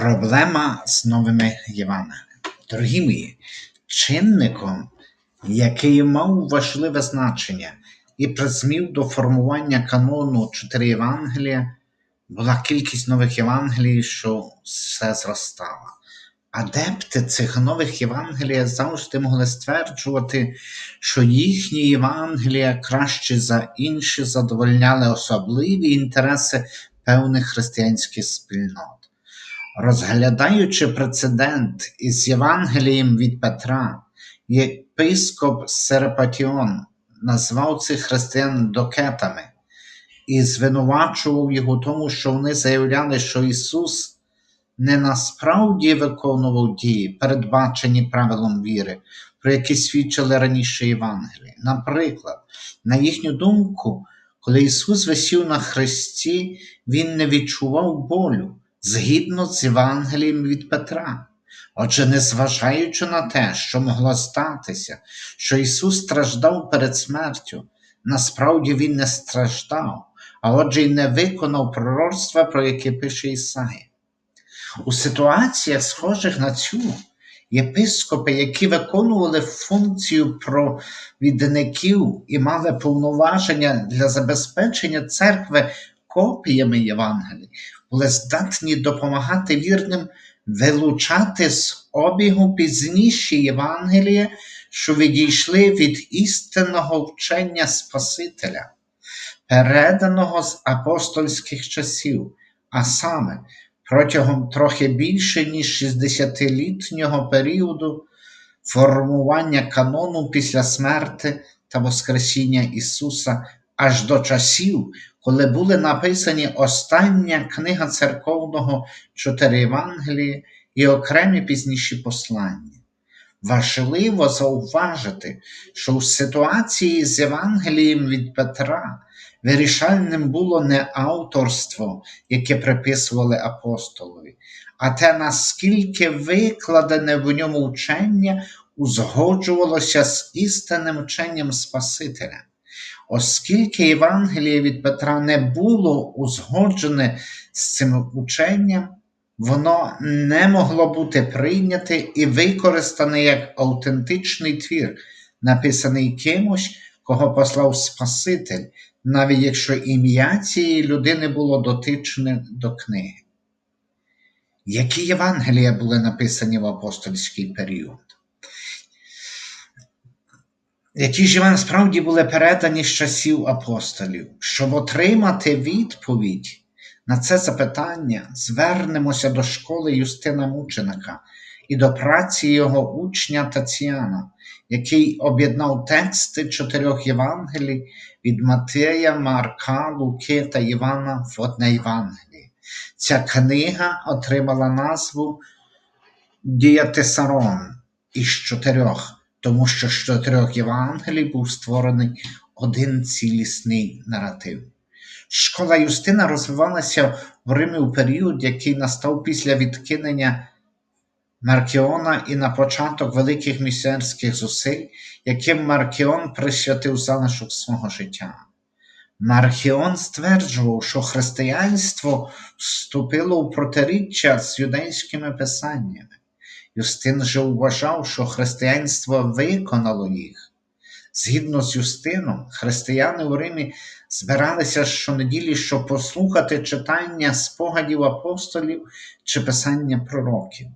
Проблема з новими Євангеліями. Дорогі мої, чинником, який мав важливе значення і призвів до формування канону чотири Євангелія, була кількість нових Євангелій, що все зростала. Адепти цих нових Євангелія завжди могли стверджувати, що їхні Євангелія краще за інші задовольняли особливі інтереси певних християнських спільнот. Розглядаючи прецедент із Євангелієм від Петра, єпископ Серапатіон назвав цих християн докетами і звинувачував їх у тому, що вони заявляли, що Ісус не насправді виконував дії, передбачені правилом віри, про які свідчили раніше Євангелії. Наприклад, на їхню думку, коли Ісус висів на хресті, Він не відчував болю згідно з Євангелієм від Петра. Отже, незважаючи на те, що могло статися, що Ісус страждав перед смертю, насправді Він не страждав, а отже, й не виконав пророцтва, про яке пише Ісаїя. У ситуаціях, схожих на цю, єпископи, які виконували функцію провідників і мали повноваження для забезпечення церкви копіями Євангелій, були здатні допомагати вірним вилучати з обігу пізніші Євангелія, що відійшли від істинного вчення Спасителя, переданого з апостольських часів, а саме протягом трохи більше ніж 60-літнього періоду формування канону після смерти та Воскресіння Ісуса аж до часів, коли були написані остання книга церковного чотири Євангелії і окремі пізніші послання. Важливо зауважити, що в ситуації з Євангелієм від Петра вирішальним було не авторство, яке приписували апостолові, а те, наскільки викладене в ньому вчення узгоджувалося з істинним вченням Спасителя. Оскільки Євангеліє від Петра не було узгоджене з цим ученням, воно не могло бути прийняте і використане як автентичний твір, написаний кимось, кого послав Спаситель, навіть якщо ім'я цієї людини було дотичне до книги. Які Євангелія були написані в апостольський період? Які ж насправді були передані з часів апостолів, щоб отримати відповідь на це запитання, звернемося до школи Юстина Мученика і до праці його учня Таціана, який об'єднав тексти чотирьох Євангелій від Матея, Марка, Луки та Івана в одне Євангеліє. Ця книга отримала назву Діятесарон із чотирьох тому що з чотирьох Євангелій був створений один цілісний наратив. Школа Юстина розвивалася в Римі у період, який настав після відкинення Маркіона і на початок великих місіонерських зусиль, яким Маркіон присвятив залишок свого життя. Маркіон стверджував, що християнство вступило у протиріччя з юдейськими писаннями. Юстин же вважав, що християнство виконало їх. Згідно з Юстином, християни у Римі збиралися щонеділі, щоб послухати читання спогадів апостолів чи писання пророків.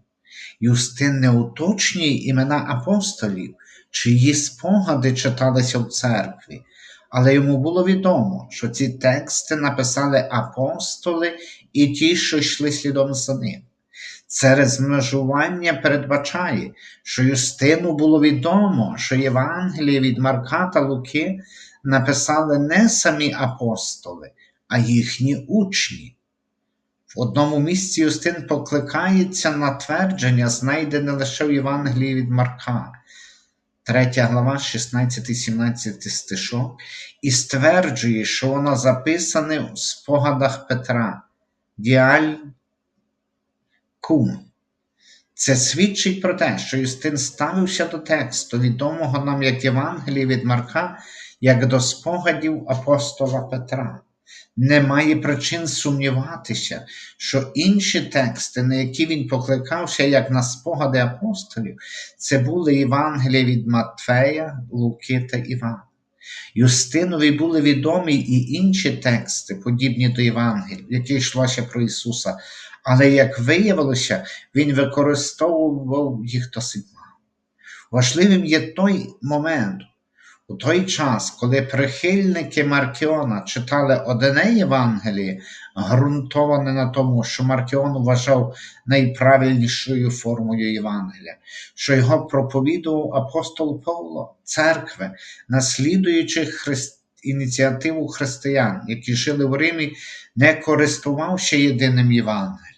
Юстин не уточнює імена апостолів, чиї спогади читалися в церкві, але йому було відомо, що ці тексти написали апостоли і ті, що йшли слідом за ним. Це розмежування передбачає, що Юстину було відомо, що Євангеліє від Марка та Луки написали не самі апостоли, а їхні учні. В одному місці Юстин покликається на твердження, знайдене лише в Євангелії від Марка, 3 глава, 16-17 стишок, і стверджує, що воно записане в спогадах Петра. Діаль кум. Це свідчить про те, що Юстин ставився до тексту, відомого нам як Євангелії від Марка, як до спогадів апостола Петра. Немає причин сумніватися, що інші тексти, на які він покликався, як на спогади апостолів, це були Євангелія від Матфея, Луки та Івана. Юстинові були відомі і інші тексти, подібні до Євангелій, в яких йшлося про Ісуса, але, як виявилося, він використовував їх досить мало. Важливим є той момент, у той час, коли прихильники Маркіона читали одне Євангеліє, ґрунтоване на тому, що Маркіон вважав найправильнішою формою Євангелія, що його проповідував апостол Павло, церкви, наслідуючи христ... ініціативу християн, які жили в Римі, не користувався єдиним Євангелієм.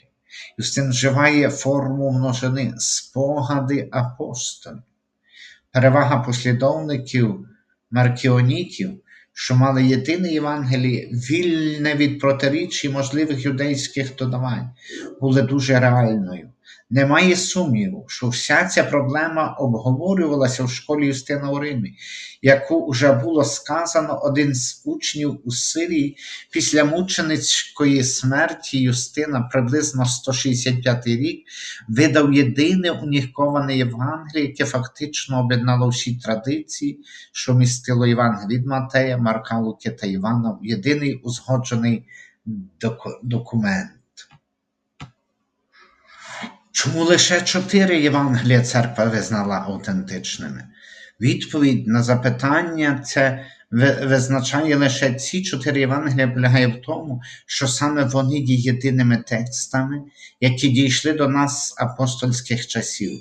Юстин вживає форму множини спогади апостолів. Перевага послідовників маркіонітів, що мали єдине Євангеліє, вільне від протиріч і можливих юдейських додавань, були дуже реальною. Немає сумніву, що вся ця проблема обговорювалася в школі Юстина у Римі, яку вже було сказано один з учнів у Сирії після мученицької смерті Юстина, приблизно 165 рік, видав єдине уніковане Євангеліє, яке фактично об'єднало всі традиції, що містило Євангеліє від Матея, Марка, Луки та Івана в єдиний узгоджений доку- документ. Чому лише чотири Євангелія церква визнала автентичними? Відповідь на запитання це визначає лише ці чотири Євангелія полягає в тому, що саме вони є єдиними текстами, які дійшли до нас з апостольських часів,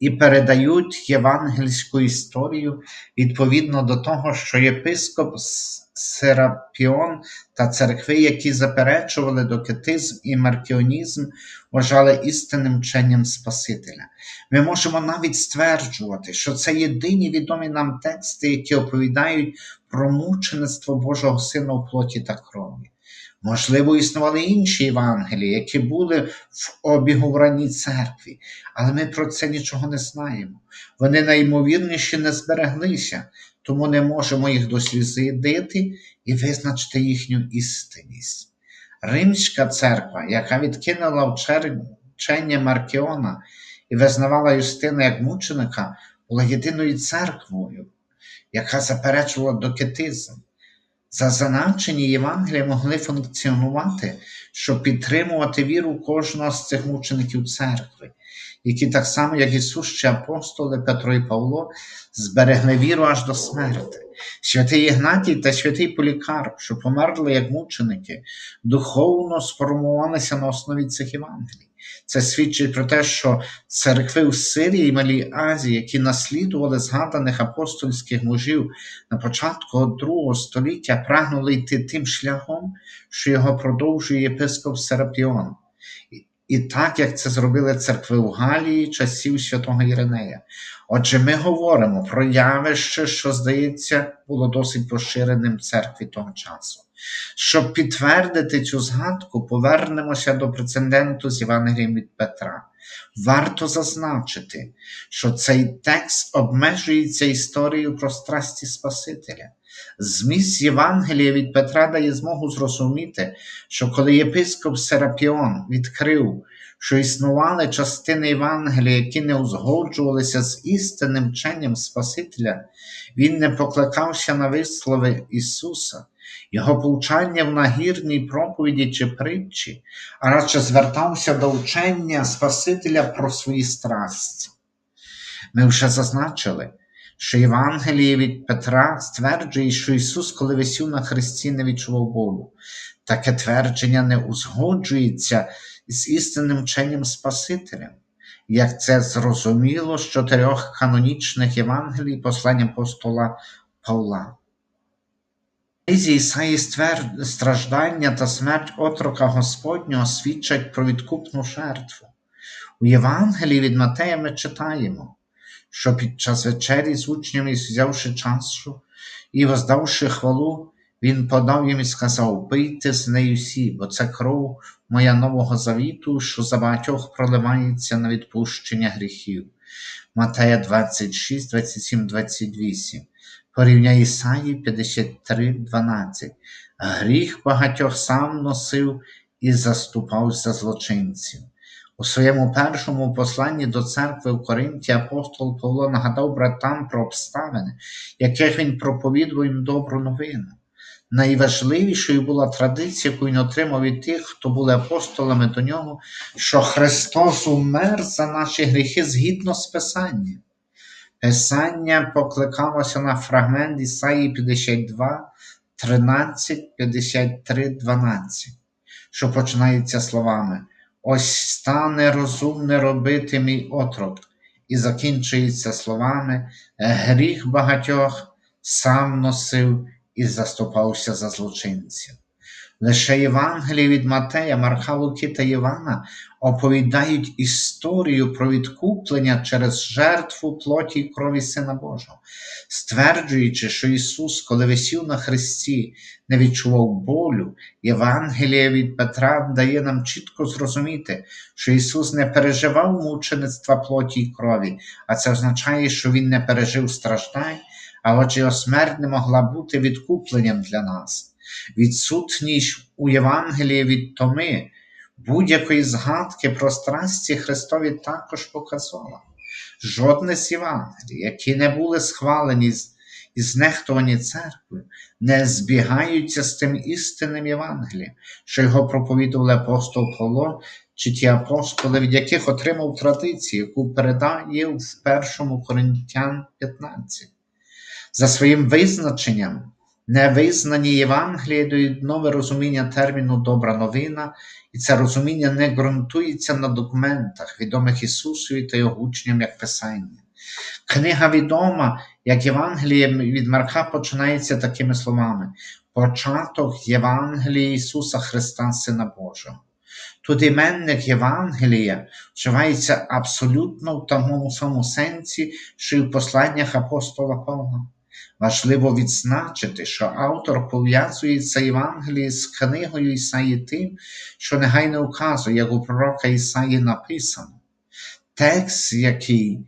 і передають євангельську історію відповідно до того, що єпископ Серапіон та церкви, які заперечували докетизм і маркіонізм, вважали істинним вченням Спасителя. Ми можемо навіть стверджувати, що це єдині відомі нам тексти, які оповідають про мучеництво Божого Сина у плоті та крові. Можливо, існували інші Євангелії, які були в обігу в ранній церкві, але ми про це нічого не знаємо. Вони найімовірніше не збереглися, тому не можемо їх дослідити і визначити їхню істинність. Римська церква, яка відкинула вчення Маркіона і визнавала Юстина як мученика, була єдиною церквою, яка заперечувала докетизм. Зазначені Євангелія могли функціонувати, щоб підтримувати віру кожного з цих мучеників церкви, які так само, як Ісус чи апостоли Петро і Павло, зберегли віру аж до смерти. Святий Ігнатій та святий Полікарп, що померли як мученики, духовно сформувалися на основі цих Євангелій. Це свідчить про те, що церкви у Сирії і Малій Азії, які наслідували згаданих апостольських мужів на початку другого століття, прагнули йти тим шляхом, що його продовжує єпископ Серапіон. І- так, як це зробили церкви у Галії часів святого Іринея. Отже, ми говоримо про явище, що, здається, було досить поширеним в церкві того часу. Щоб підтвердити цю згадку, повернемося до прецеденту з Євангелієм від Петра. Варто зазначити, що цей текст обмежується історією про страсті Спасителя. Зміст Євангелія від Петра дає змогу зрозуміти, що коли єпископ Серапіон відкрив, що існували частини Євангелія, які не узгоджувалися з істинним вченням Спасителя, він не покликався на вислови Ісуса, його повчання в нагірній проповіді чи притчі, а радше звертався до вчення Спасителя про свої страсті. Ми вже зазначили, що Євангеліє від Петра стверджує, що Ісус, коли висів на хресті, не відчував болю. Таке твердження не узгоджується з істинним вченням Спасителя, як це зрозуміло з чотирьох канонічних Євангелій послання апостола Павла. Книзі Ісаї страждання та смерть отрока Господнього свідчать про відкупну жертву. У Євангелії від Матея ми читаємо, що під час вечері з учнями, взявши часу і воздавши хвалу, він подав їм і сказав: Пийте з нею всі, бо це кров моя нового завіту, що за багатьох проливається на відпущення гріхів. Матея 26, 27, 28. Порівняй Ісаї 53, 12. гріх багатьох сам носив і заступався злочинців. У своєму першому посланні до церкви в Коринті апостол Павло нагадав братам про обставини, яких він проповідував їм добру новину. Найважливішою була традиція, яку він отримав від тих, хто були апостолами до нього, що Христос умер за наші гріхи згідно з Писанням. Писання покликалося на фрагмент Ісаї 52, 13, 53, 12, що починається словами Ось стане розумне робити мій отрок, і закінчується словами Гріх багатьох сам носив і заступався за злочинців. Лише Євангелії від Матея, Марка Луки та Івана оповідають історію про відкуплення через жертву плоті й крові Сина Божого, стверджуючи, що Ісус, коли висів на хресті, не відчував болю, Євангеліє від Петра дає нам чітко зрозуміти, що Ісус не переживав мучеництва плоті й крові, а це означає, що Він не пережив страждань, а отже, його смерть не могла бути відкупленням для нас. Відсутність у Євангелії від Томи будь-якої згадки про страсті Христові також показала. Жодне з Євангелій, які не були схвалені і знехтувані церквою, не збігаються з тим істинним Євангелієм, що його проповідували апостол Павло чи ті апостоли, від яких отримав традицію, яку передає в 1 Коринтян 15. За своїм визначенням, невизнані Євангелії дають нове розуміння терміну добра новина, і це розуміння не ґрунтується на документах, відомих Ісусові та його учням як Писання. Книга відома, як Євангеліє від Марка починається такими словами: Початок Євангелії Ісуса Христа, Сина Божого. Тут іменник Євангелія вживається абсолютно в тому самому сенсі, що й в посланнях апостола Павла. Важливо відзначити, що автор пов'язує це Євангеліє з книгою Ісаї тим, що негайно указує, як у пророка Ісаї написано. Текст, який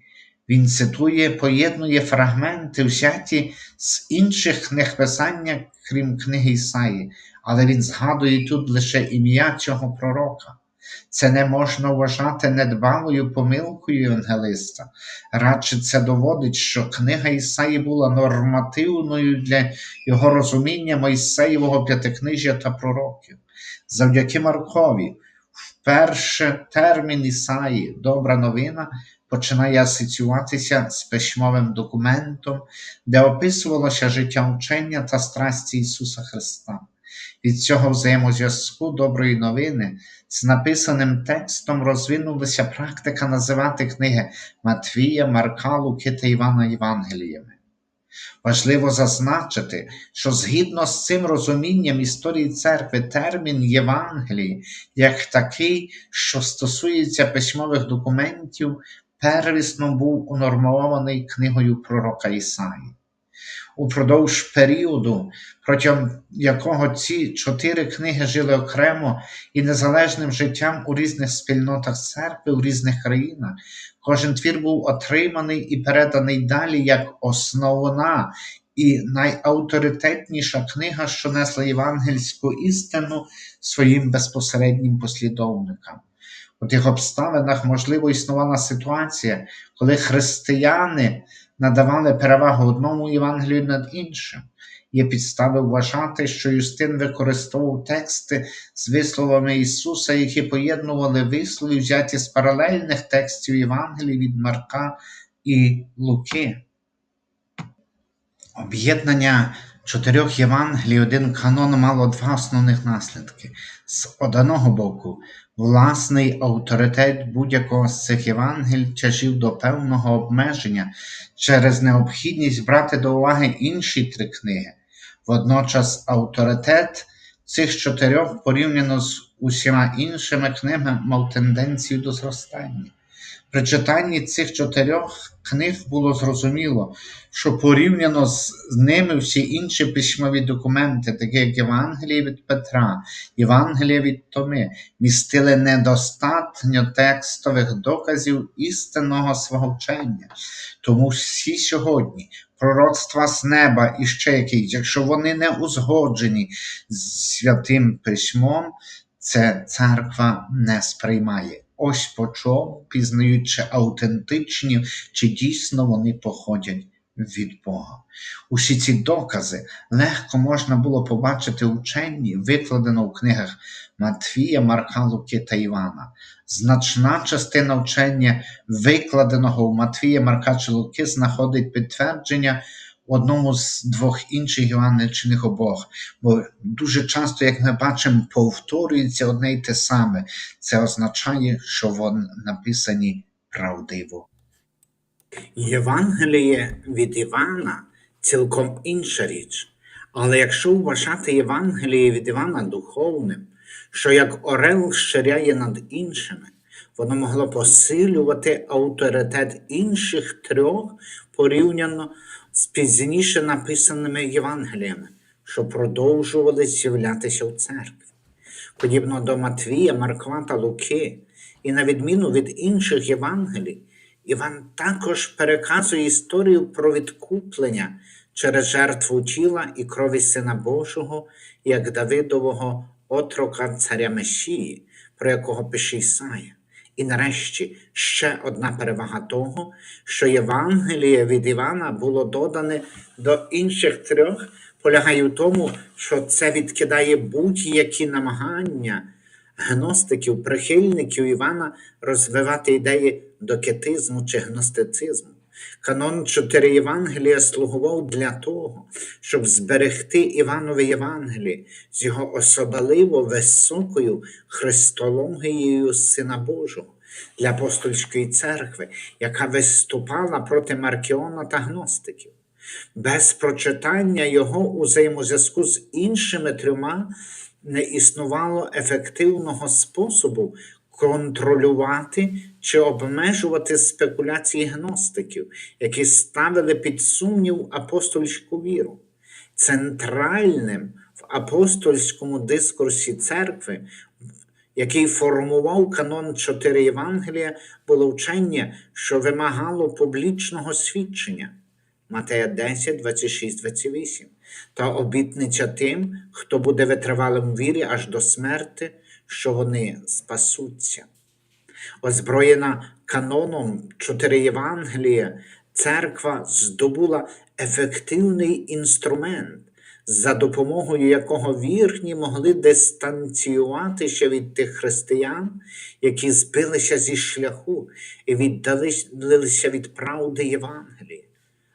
він цитує, поєднує фрагменти, взяті з інших книг писання, крім книги Ісаї, але він згадує тут лише ім'я цього пророка. Це не можна вважати недбалою помилкою євангелиста. Радше це доводить, що книга Ісаї була нормативною для його розуміння Мойсеєвого п'ятикнижжя та пророків. Завдяки Маркові, вперше термін Ісаї, добра новина, починає асоціюватися з письмовим документом, де описувалося життя вчення та страсті Ісуса Христа. Від цього взаємозв'язку доброї новини з написаним текстом розвинулася практика називати книги Матвія, Марка, Луки та Івана Євангеліями. Важливо зазначити, що згідно з цим розумінням історії церкви термін Євангелії, як такий, що стосується письмових документів, первісно був унормований книгою пророка Ісаї. Упродовж періоду, протягом якого ці чотири книги жили окремо і незалежним життям у різних спільнотах церкви у різних країнах, кожен твір був отриманий і переданий далі як основна і найавторитетніша книга, що несла євангельську істину своїм безпосереднім послідовникам. У тих обставинах, можливо, існувала ситуація, коли християни надавали перевагу одному Євангелію над іншим. Є підстави вважати, що Юстин використовував тексти з висловами Ісуса, які поєднували вислови, взяті з паралельних текстів Євангелії від Марка і Луки. Об'єднання чотирьох Євангелій, канон мало два основних наслідки. З одного боку, власний авторитет будь-якого з цих Євангель тяжів до певного обмеження через необхідність брати до уваги інші три книги. Водночас авторитет цих чотирьох порівняно з усіма іншими книгами мав тенденцію до зростання. При читанні цих чотирьох книг було зрозуміло, що порівняно з ними всі інші письмові документи, такі як Євангеліє від Петра, Євангеліє від Томи, містили недостатньо текстових доказів істинного свого вчення. Тому всі сьогодні пророцтва з неба і ще яких, якщо вони не узгоджені з святим письмом, це церква не сприймає. Ось по чому пізнають, чи автентичні, чи дійсно вони походять від Бога. Усі ці докази легко можна було побачити у викладено у книгах Матвія, Марка, Луки та Івана. Значна частина вчення, викладеного у Матвія, Марка чи Луки, знаходить підтвердження в одному з двох інших Іваничних обох. Бо дуже часто, як ми бачимо, повторюється одне й те саме. Це означає, що вони написані правдиво. Євангеліє від Івана цілком інша річ. Але якщо вважати Євангеліє від Івана духовним, що як орел ширяє над іншими, воно могло посилювати авторитет інших трьох порівняно з пізніше написаними Євангеліями, що продовжували з'являтися в церкві. Подібно до Матвія, Марква та Луки, і на відміну від інших Євангелій, Іван також переказує історію про відкуплення через жертву тіла і крові Сина Божого, як Давидового отрока царя Месії, про якого пише Ісая. І нарешті ще одна перевага того, що Євангеліє від Івана було додане до інших трьох, полягає в тому, що це відкидає будь-які намагання гностиків, прихильників Івана розвивати ідеї докетизму чи гностицизму. Канон чотири Євангелія слугував для того, щоб зберегти Іванове Євангеліє з його особливо високою христологією Сина Божого для апостольської церкви, яка виступала проти Маркіона та гностиків. Без прочитання його у взаємозв'язку з іншими трьома не існувало ефективного способу контролювати чи обмежувати спекуляції гностиків, які ставили під сумнів апостольську віру. Центральним в апостольському дискурсі церкви, який формував канон чотири Євангелія, було вчення, що вимагало публічного свідчення. Матея 10, 26, 28. Та обітниця тим, хто буде витривалим вірі аж до смерти, що вони спасуться. Озброєна каноном чотири Євангелія, церква здобула ефективний інструмент, за допомогою якого вірні могли дистанціюватися від тих християн, які збилися зі шляху і віддалилися від правди Євангелія.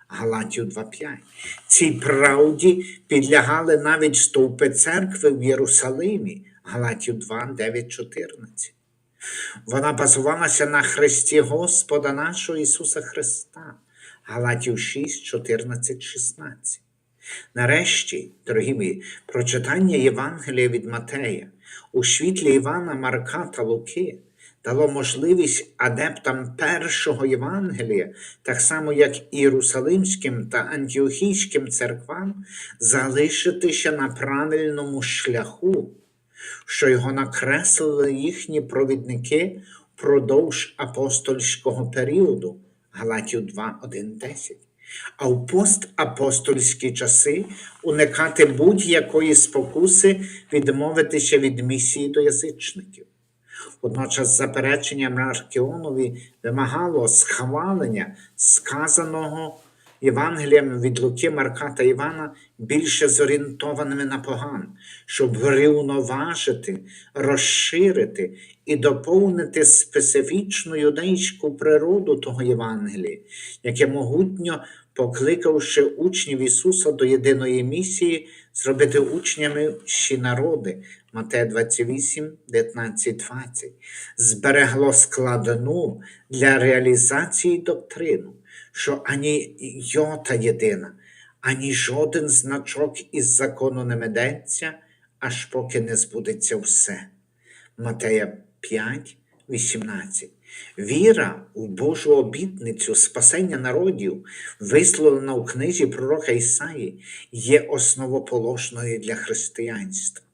Галатів 2.5. Цій правді підлягали навіть стовпи церкви в Єрусалимі, Галатів 2, 9, 14. Вона базувалася на Христі Господа нашого Ісуса Христа, Галатів 6, 14, 16. Нарешті, дорогі мої, прочитання Євангелія від Матея у світлі Івана, Марка та Луки дало можливість адептам першого Євангелія, так само як і Єрусалимським та Антіохійським церквам, залишитися на правильному шляху, що його накреслили їхні провідники впродовж апостольського періоду Галатів 2, 1, 10. А в постапостольські часи уникати будь-якої спокуси відмовитися від місії до язичників. Водночас заперечення Маркіонові вимагало схвалення сказаного Євангелієм від Луки, Марка та Івана більше зорієнтованими на поган, щоб врівноважити, розширити і доповнити специфічну юдейську природу того Євангелія, яке могутньо покликавши учнів Ісуса до єдиної місії, зробити учнями всі народи. Матея 28, 19, 20, зберегло складну для реалізації доктрину, що ані йота єдина, ані жоден значок із закону не медеться, аж поки не збудеться все. Матея 5, 18. Віра у Божу обітницю спасення народів, висловлена у книзі пророка Ісаї, є основоположною для християнства.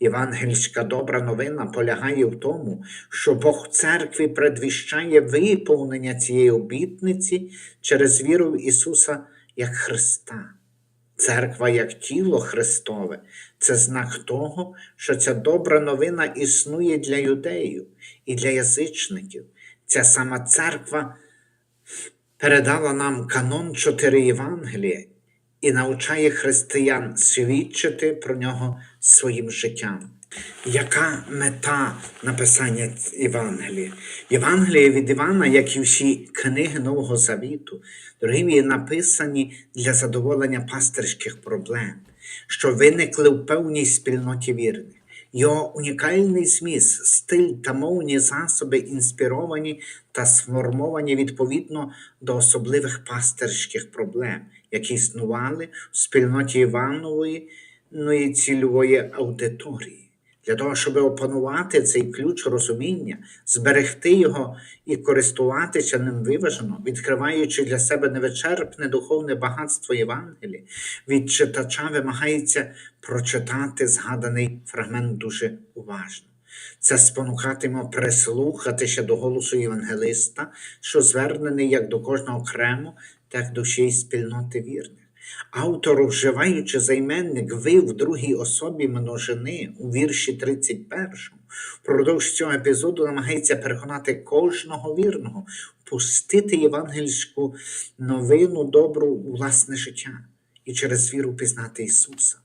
Євангельська добра новина полягає в тому, що Бог церкві предвіщає виповнення цієї обітниці через віру в Ісуса як Христа. Церква як тіло Христове це знак того, що ця добра новина існує для юдеїв і для язичників. Ця сама церква передала нам канон чотири Євангелія і навчає християн свідчити про нього своїм життям. Яка мета написання Євангелія? Євангелія від Івана, як і всі книги Нового Завіту, дорогі мої, написані для задоволення пастирських проблем, що виникли в певній спільноті вірних. Його унікальний зміст, стиль та мовні засоби інспіровані та сформовані відповідно до особливих пастирських проблем, які існували в спільноті Іванової цільової аудиторії. Для того, щоб опанувати цей ключ розуміння, зберегти його і користуватися ним виважено, відкриваючи для себе невичерпне духовне багатство Євангелія, від читача вимагається прочитати згаданий фрагмент дуже уважно. Це спонукатиме прислухатися до голосу євангелиста, що звернений як до кожного окремо, так до всієї спільноти вірних. Автор, вживаючи займенник ви в другій особі множини у вірші 31, впродовж цього епізоду намагається переконати кожного вірного пустити євангельську новину добру у власне життя і через віру пізнати Ісуса.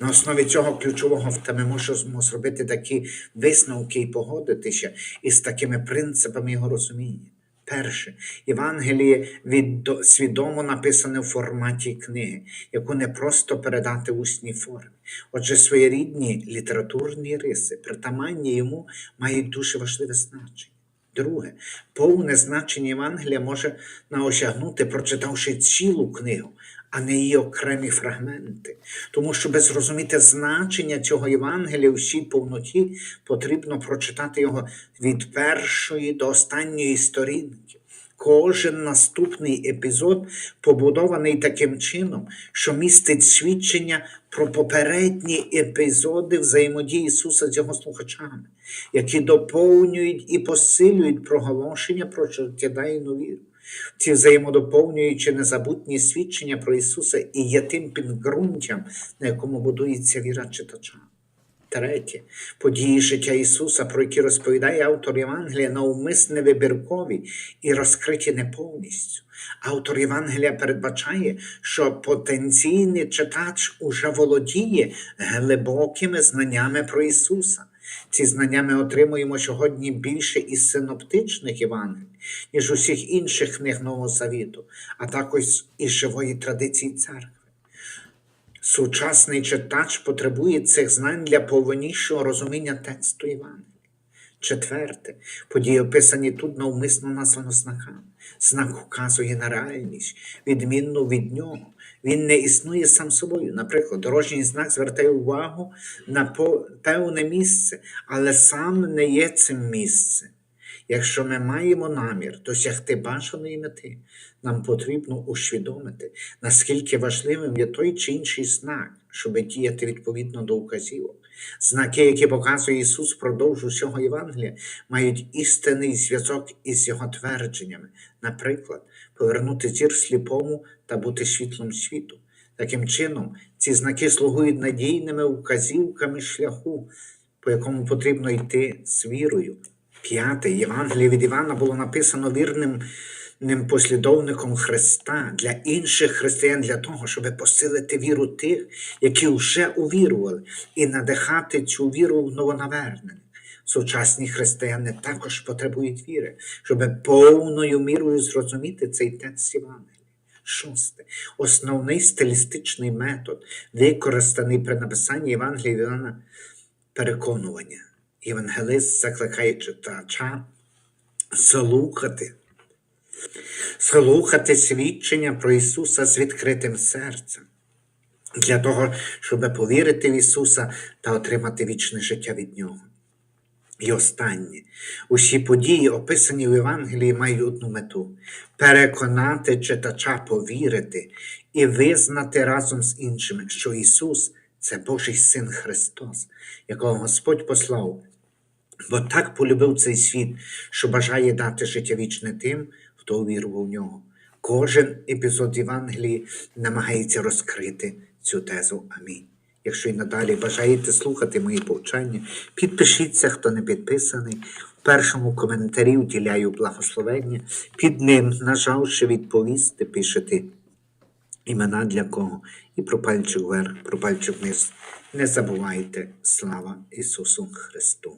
На основі цього ключового ми можемо зробити такі висновки і погодитися із такими принципами його розуміння. Перше, Євангеліє від, свідомо написане в форматі книги, яку не просто передати в усній формі. Отже, своєрідні літературні риси, притаманні йому, мають дуже важливе значення. Друге, повне значення Євангелія може наосягнути, прочитавши цілу книгу, а не її окремі фрагменти. Тому що, без зрозуміти значення цього Євангелія у всій повноті, потрібно прочитати його від першої до останньої сторінки. Кожен наступний епізод побудований таким чином, що містить свідчення про попередні епізоди взаємодії Ісуса з його слухачами, які доповнюють і посилюють проголошення про життєдайну віру. Ці взаємодоповнюючи незабутні свідчення про Ісуса і є тим підґрунтям, на якому будується віра читача. Третє, події життя Ісуса, про які розповідає автор Євангелія, навмисне вибіркові і розкриті не повністю. Автор Євангелія передбачає, що потенційний читач уже володіє глибокими знаннями про Ісуса. Ці знання ми отримуємо сьогодні більше із синоптичних Євангелій, ніж усіх інших книг Нового Завіту, а також із живої традиції церкви. Сучасний читач потребує цих знань для повнішого розуміння тексту Євангелія. Четверте, події, описані тут навмисно названо знаками. Знак вказує на реальність, відмінну від нього. Він не існує сам собою. Наприклад, дорожній знак звертає увагу на певне місце, але сам не є цим місцем. Якщо ми маємо намір досягти бажаної мети, нам потрібно усвідомити, наскільки важливим є той чи інший знак, щоб діяти відповідно до указівок. Знаки, які показує Ісус впродовж усього Євангелія, мають істинний зв'язок із Його твердженнями, наприклад, повернути зір сліпому та бути світлом світу. Таким чином, ці знаки слугують надійними указівками шляху, по якому потрібно йти з вірою. П'яте Євангеліє від Івана було написано вірним ним послідовником Христа для інших християн для того, щоб посилити віру тих, які вже увірували, і надихати цю віру в новонавернених. Сучасні християни також потребують віри, щоб повною мірою зрозуміти цей текст Євангелія. Шосте. Основний стилістичний метод, використаний при написанні Євангелія Івана переконування. Євангелист закликає читача слухати, слухати свідчення про Ісуса з відкритим серцем, для того, щоб повірити в Ісуса та отримати вічне життя від Нього. І останнє, усі події, описані в Євангелії, мають одну мету переконати читача повірити і визнати разом з іншими, що Ісус це Божий Син Христос, якого Господь послав Бо так полюбив цей світ, що бажає дати життя вічне тим, хто увірував в нього. Кожен епізод Євангелії намагається розкрити цю тезу. Амінь. Якщо і надалі бажаєте слухати мої повчання, підпишіться, хто не підписаний. В першому коментарі уділяю благословення. Під ним, нажавши відповісти, пишете імена для кого і про пальчик вверх, про пальчик вниз. Не забувайте. Слава Ісусу Христу!